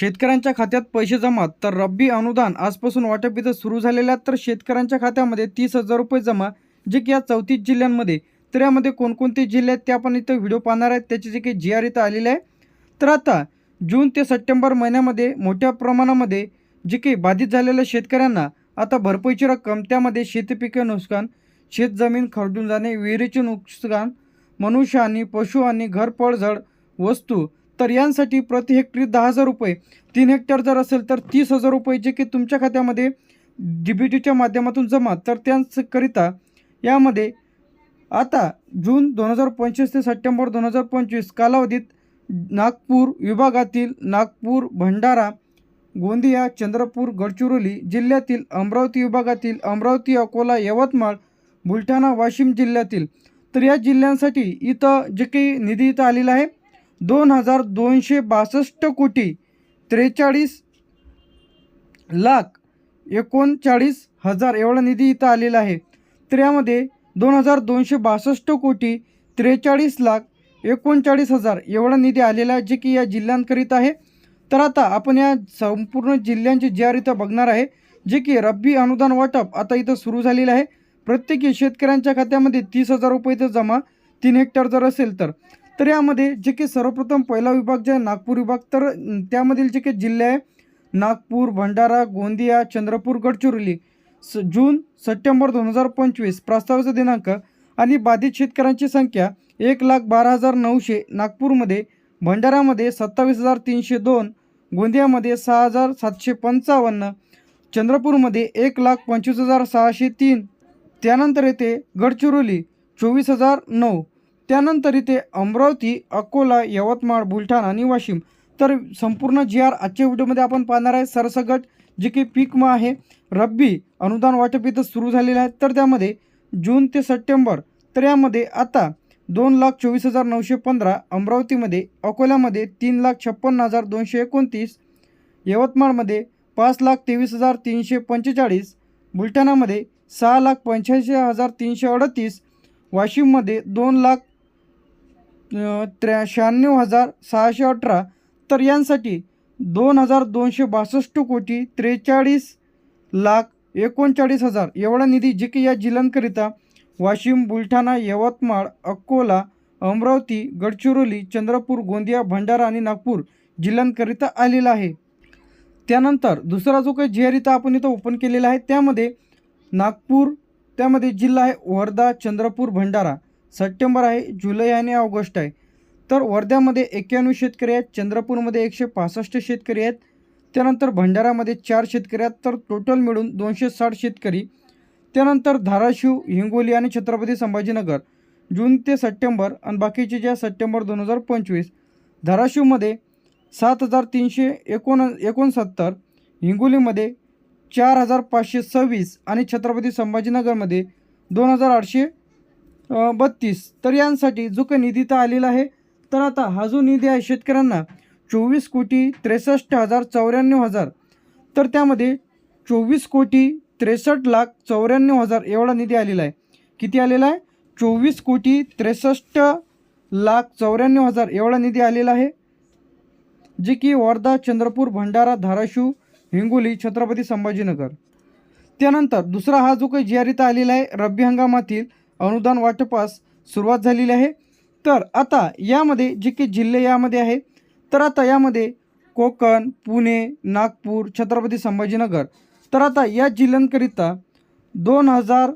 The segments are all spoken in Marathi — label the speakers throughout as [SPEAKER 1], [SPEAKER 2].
[SPEAKER 1] शेतकऱ्यांच्या खात्यात पैसे जमा तर रब्बी अनुदान आजपासून वाटप इथं सुरू झालेल्या तर शेतकऱ्यांच्या खात्यामध्ये तीस हजार रुपये जमा जे की या चौतीस जिल्ह्यांमध्ये. तर यामध्ये कोणकोणते जिल्हे आहेत ते आपण इथं व्हिडिओ पाहणार आहेत त्याचे जे काही जी आर इथं आलेले आहे. तर आता जून ते सप्टेंबर महिन्यामध्ये मोठ्या प्रमाणामध्ये जे काही बाधित झालेल्या शेतकऱ्यांना आता भरपाईची रक्कम त्यामध्ये शेतीपिके नुकसान शेतजमीन खरडून जाणे विहिरीचे नुकसान मनुष्य आणि पशु घर घरपळझड वस्तू तर यांसाठी प्रति हेक्टरी दहा हजार रुपये. तीन हेक्टर जर असेल तर तीस हजार रुपये जे की तुमच्या खात्यामध्ये डी बी टीच्या माध्यमातून जमा. तर त्यांकरिता यामध्ये आता जून दोन हजार पंचवीस ते सप्टेंबर दोन हजार पंचवीस कालावधीत नागपूर विभागातील नागपूर भंडारा गोंदिया चंद्रपूर गडचिरोली जिल्ह्यातील अमरावती विभागातील अमरावती अकोला यवतमाळ बुलढाणा वाशिम जिल्ह्यातील. तर या जिल्ह्यांसाठी इथं जे काही निधी इथं आलेला आहे. दोन हजार दोनशे बासष्ट कोटी त्रेचाळीस लाख एकोणचाळीस हजार एवढा निधी इथं आलेला आहे. तर यामध्ये दोन हजार दोनशे बासष्ट कोटी त्रेचाळीस लाख एकोणचाळीस हजार एवढा निधी आलेला आहे जे की या जिल्ह्यांकरीत आहे. तर आता आपण या संपूर्ण जिल्ह्यांचे जी आर इथं बघणार आहे जे की रब्बी अनुदान वाटप आता इथं सुरू झालेलं आहे. प्रत्येकी शेतकऱ्यांच्या खात्यामध्ये तीस हजार रुपये इथं जमा तीन हेक्टर जर असेल तर. तर यामध्ये जे की सर्वप्रथम पहिला विभाग जे आहे नागपूर विभाग तर त्यामधील जे काही जिल्हे आहे नागपूर भंडारा गोंदिया चंद्रपूर गडचिरोली स जून सप्टेंबर दोन हजार पंचवीस प्रस्तावाचा दिनांक आणि बाधित शेतकऱ्यांची संख्या एक लाख बारा हजार नऊशे नागपूरमध्ये भंडारामध्ये सत्तावीस हजार तीनशे दोन गोंदियामध्ये सहा हजार सातशे पंचावन्न चंद्रपूरमध्ये एक लाख पंचवीस हजार सहाशे तीन त्यानंतर येते गडचिरोली चोवीस हजार नऊ त्यानंतर इथे अमरावती अकोला यवतमाळ बुलढाणा आणि वाशिम तर संपूर्ण जी आर आजच्या व्हिडिओमध्ये आपण पाहणार आहे. सरसगट जे की पीक मग आहे रब्बी अनुदान वाटप इथं सुरू झालेलं आहे. तर त्यामध्ये जून ते सप्टेंबर तर यामध्ये आता दोन लाख चोवीस हजार नऊशे पंधरा अमरावतीमध्ये अकोल्यामध्ये तीन लाख छप्पन्न हजार दोनशे एकोणतीस यवतमाळमध्ये पाच लाख तेवीस हजार तीनशे पंचेचाळीस बुलढाणामध्ये सहा लाख पंच्याऐंशी हजार तीनशे अडतीस वाशिममध्ये दोन लाख त्र्या शहाण्णव हजार सहाशे अठरा. तर यांसाठी दोन हजार दोनशे बासष्ट कोटी त्रेचाळीस लाख एकोणचाळीस हजार. एवढा निधी जे की या जिल्ह्यांकरिता वाशिम बुलढाणा यवतमाळ अकोला अमरावती गडचिरोली चंद्रपूर गोंदिया भंडारा आणि नागपूर जिल्ह्यांकरिता आलेला आहे. त्यानंतर दुसरा जो काही जी इथं आपण इथं ओपन केलेला आहे त्यामध्ये नागपूर त्यामध्ये जिल्हा आहे वर्धा चंद्रपूर भंडारा. सप्टेंबर आहे जुलै आणि ऑगस्ट आहे. तर वर्ध्यामध्ये एक्क्याण्णव शेतकरी आहेत चंद्रपूरमध्ये एकशे पासष्ट शेतकरी आहेत. त्यानंतर भंडारामध्ये चार शेतकरी आहेत तर टोटल मिळून दोनशे साठ शेतकरी. त्यानंतर धाराशिव हिंगोली आणि छत्रपती संभाजीनगर. जून ते सप्टेंबर आणि बाकीचे जे सप्टेंबर दोन हजार पंचवीस. धाराशिवमध्ये सात हजार तीनशे एकोण एकोणसत्तर. हिंगोलीमध्ये चार हजार पाचशे सव्वीस आणि छत्रपती संभाजीनगरमध्ये दोन हजार आठशे बत्तीस. तर यांसाठी जो काही निधी तर आलेला आहे. तर आता हा जो निधी आहे शेतकऱ्यांना चोवीस कोटी त्रेसष्ट हजार चौऱ्याण्णव हजार. तर त्यामध्ये चोवीस कोटी त्रेसष्ट लाख चौऱ्याण्णव हजार एवढा निधी आलेला आहे. किती आलेला आहे? चोवीस कोटी त्रेसष्ट लाख चौऱ्याण्णव हजार एवढा निधी आलेला आहे. जे की वर्धा चंद्रपूर भंडारा धाराशिव हिंगोली छत्रपती संभाजीनगर. त्यानंतर दुसरा हा जो काही जी आर आलेला आहे रब्बी हंगामातील अनुदान वाटपास सुरुवात झालेली आहे. तर आता यामध्ये जे काही जिल्हे यामध्ये आहे तर आता यामध्ये कोकण पुणे नागपूर छत्रपती संभाजीनगर तर आता या जिल्ह्यांकरिता दोन हजार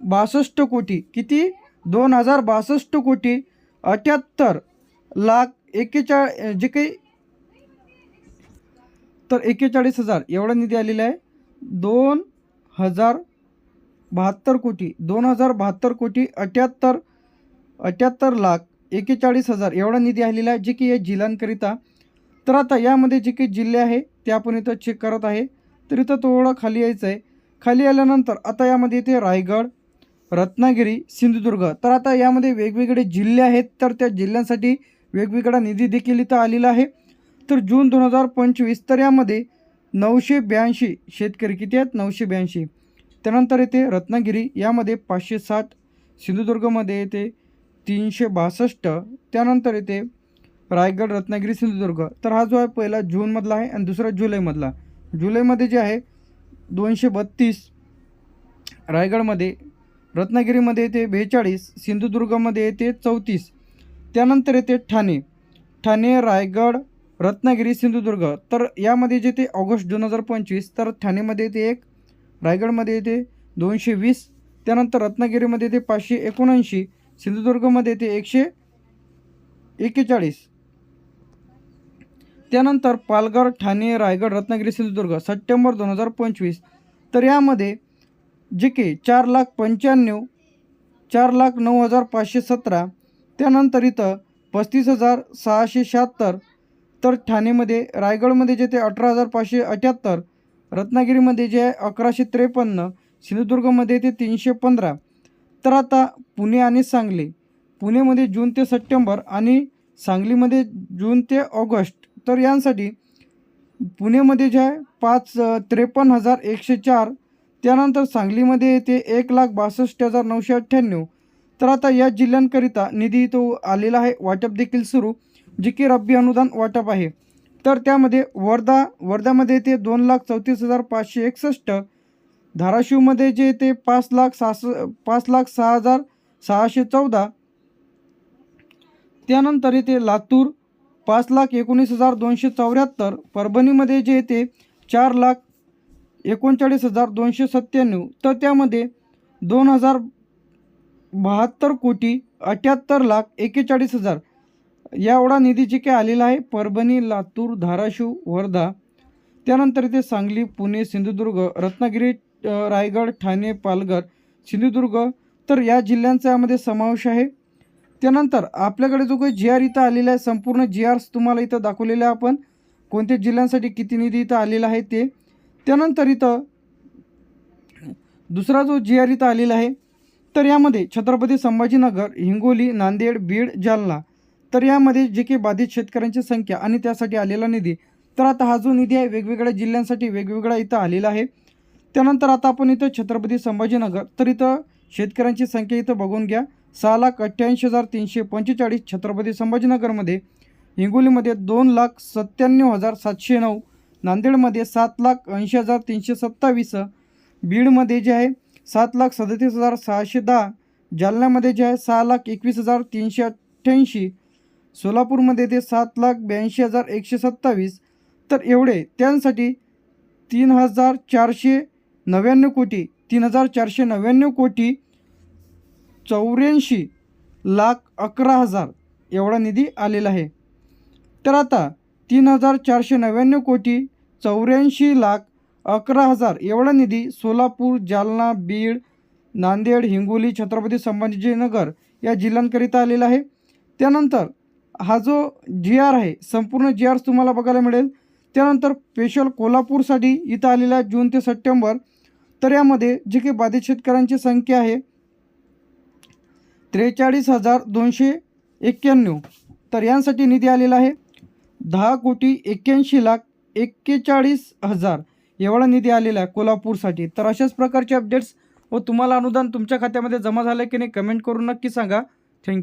[SPEAKER 1] बासष्ट कोटी किती? दोन हजार बासष्ट कोटी अठ्याहत्तर लाख एकेचा जे काही तर एकेचाळीस हजार एवढा निधी आलेला आहे. दोन हजार बहात्तर कोटी दोन हजार बहात्तर कोटी अठ्याहत्तर अठ्याहत्तर लाख एकेचाळीस हजार एवढा निधी आलेला आहे जे की या जिल्ह्यांकरिता. तर आता यामध्ये जे काही जिल्हे आहे ते आपण इथं चेक करत आहे. तर इथं थोडं खाली यायचं आहे. खाली आल्यानंतर आता यामध्ये इथे रायगड रत्नागिरी सिंधुदुर्ग. तर आता यामध्ये वेगवेगळे जिल्हे आहेत तर त्या जिल्ह्यांसाठी वेगवेगळा निधी देखील इथं आलेला आहे. तर जून दोन हजार पंचवीस तर यामध्ये नऊशे ब्याऐंशी शेतकरी किती आहेत? नऊशे ब्याऐंशी. त्यानंतर येते रत्नागिरी. यामध्ये पाचशे साठ सिंधुदुर्गमध्ये येते तीनशे बासष्ट त्यानंतर येते रायगड रत्नागिरी सिंधुदुर्ग. तर हा जो आहे पहिला जूनमधला आहे आणि दुसरा जुलैमधला जुलैमध्ये जे आहे दोनशे बत्तीस रायगडमध्ये रत्नागिरीमध्ये येते बेचाळीस सिंधुदुर्गमध्ये येते चौतीस. त्यानंतर येते ठाणे. ठाणे रायगड रत्नागिरी सिंधुदुर्ग. तर यामध्ये जे ते ऑगस्ट दोन हजार पंचवीस तर ठाणेमध्ये येते एक रायगडमध्ये येते दोनशे वीस त्यानंतर रत्नागिरीमध्ये येते पाचशे एकोणऐंशी सिंधुदुर्गमध्ये येते एकशे एक्केचाळीस. त्यानंतर पालघर ठाणे रायगड रत्नागिरी सिंधुदुर्ग सप्टेंबर दोन हजार पंचवीस. तर यामध्ये जे की चार लाख पंच्याण्णव चार लाख नऊ हजार पाचशे सतरा त्यानंतर इथं पस्तीस हजार सहाशे शहात्तर तर ठाणेमध्ये रायगडमध्ये जे ते अठरा हजार पाचशे अठ्याहत्तर रत्नागिरीमध्ये जे आहे अकराशे त्रेपन्न सिंधुदुर्गमध्ये ते तीनशे पंधरा. तर आता पुणे आणि सांगली. पुणेमध्ये जून ते सप्टेंबर आणि सांगलीमध्ये जून ते ऑगस्ट. तर यांसाठी पुणेमध्ये जे आहे पाच त्रेपन्न हजार एकशे चार. त्यानंतर सांगलीमध्ये येते एक लाख बासष्ट हजार नऊशे अठ्ठ्याण्णव. तर आता या जिल्ह्यांकरिता निधी तो आलेला आहे. वाटप देखील सुरू जे की रब्बी अनुदान वाटप आहे. तर त्यामध्ये वर्धा वर्ध्यामध्ये येते दोन लाख चौतीस हजार पाचशे एकसष्ट. धाराशिवमध्ये जे येते पाच लाख सास पाच लाख सहा हजार सहाशे चौदा. त्यानंतर येते लातूर पाच लाख एकोणीस हजार दोनशे चौऱ्याहत्तर. परभणीमध्ये जे येते चार लाख एकोणचाळीस हजार दोनशे सत्त्याण्णव. तर त्यामध्ये दोन हजार बहात्तर कोटी अठ्याहत्तर लाख एकेचाळीस हजार. एवढा निधी जे काही आलेला आहे परभणी लातूर धाराशिव वर्धा त्यानंतर इथे सांगली पुणे सिंधुदुर्ग रत्नागिरी रायगड ठाणे पालघर सिंधुदुर्ग तर या जिल्ह्यांचा यामध्ये समावेश आहे. त्यानंतर आपल्याकडे जो काही जी आर इथं आलेला आहे संपूर्ण जी आर्स तुम्हाला इथं दाखवलेले आहे आपण. कोणत्या जिल्ह्यांसाठी किती निधी इथं आलेला आहे ते. त्यानंतर इथं दुसरा जो जी आर इथं आलेला आहे तर यामध्ये छत्रपती संभाजीनगर हिंगोली नांदेड बीड जालना तर यामध्ये जे काही बाधित शेतकऱ्यांची संख्या आणि त्यासाठी आलेला निधी तर आता हा जो निधी आहे वेगवेगळ्या जिल्ह्यांसाठी वेगवेगळा इथं आलेला आहे. त्यानंतर आता आपण इथं छत्रपती संभाजीनगर तर इथं शेतकऱ्यांची संख्या इथं बघून घ्या. सहा लाख अठ्ठ्याऐंशी हजार तीनशे पंचेचाळीस छत्रपती संभाजीनगरमध्ये हिंगोलीमध्ये दोन लाख सत्त्याण्णव हजार सातशे नऊ नांदेडमध्ये सात लाख ऐंशी हजार तीनशे सत्तावीस बीडमध्ये जे आहे सात लाख सदतीस हजार सहाशे दहा जालन्यामध्ये जे आहे सहा लाख एकवीस हजार तीनशे अठ्ठ्याऐंशी सोलापूरमध्ये ते सात लाख ब्याऐंशी हजार एकशे सत्तावीस. तर एवढे त्यांसाठी तीन हजार चारशे नव्याण्णव कोटी तीन हजार चारशे नव्याण्णव कोटी चौऱ्याऐंशी लाख अकरा हजार एवढा निधी आलेला आहे. तर आता तीन हजार चारशे नव्याण्णव कोटी चौऱ्याऐंशी लाख अकरा हजार एवढा निधी सोलापूर जालना बीड नांदेड हिंगोली छत्रपती संभाजीनगर या जिल्ह्यांकरिता आलेला आहे. त्यानंतर हा जो जी आर आहे संपूर्ण जी आर तुम्हाला बघायला मिळेल. त्यानंतर स्पेशल कोल्हापूरसाठी इथं आलेला आहे जून ते सप्टेंबर तर यामध्ये जे काही बाधित शेतकऱ्यांची संख्या आहे त्रेचाळीस हजार दोनशे एक्क्याण्णव. तर यांसाठी निधी आलेला आहे दहा कोटी एक्क्याऐंशी लाख एक्केचाळीस हजार एवढा निधी आलेला आहे कोल्हापूरसाठी. तर अशाच प्रकारचे अपडेट्स व तुम्हाला अनुदान तुमच्या खात्यामध्ये जमा झालं की नाही कमेंट करून नक्की सांगा. थँक्यू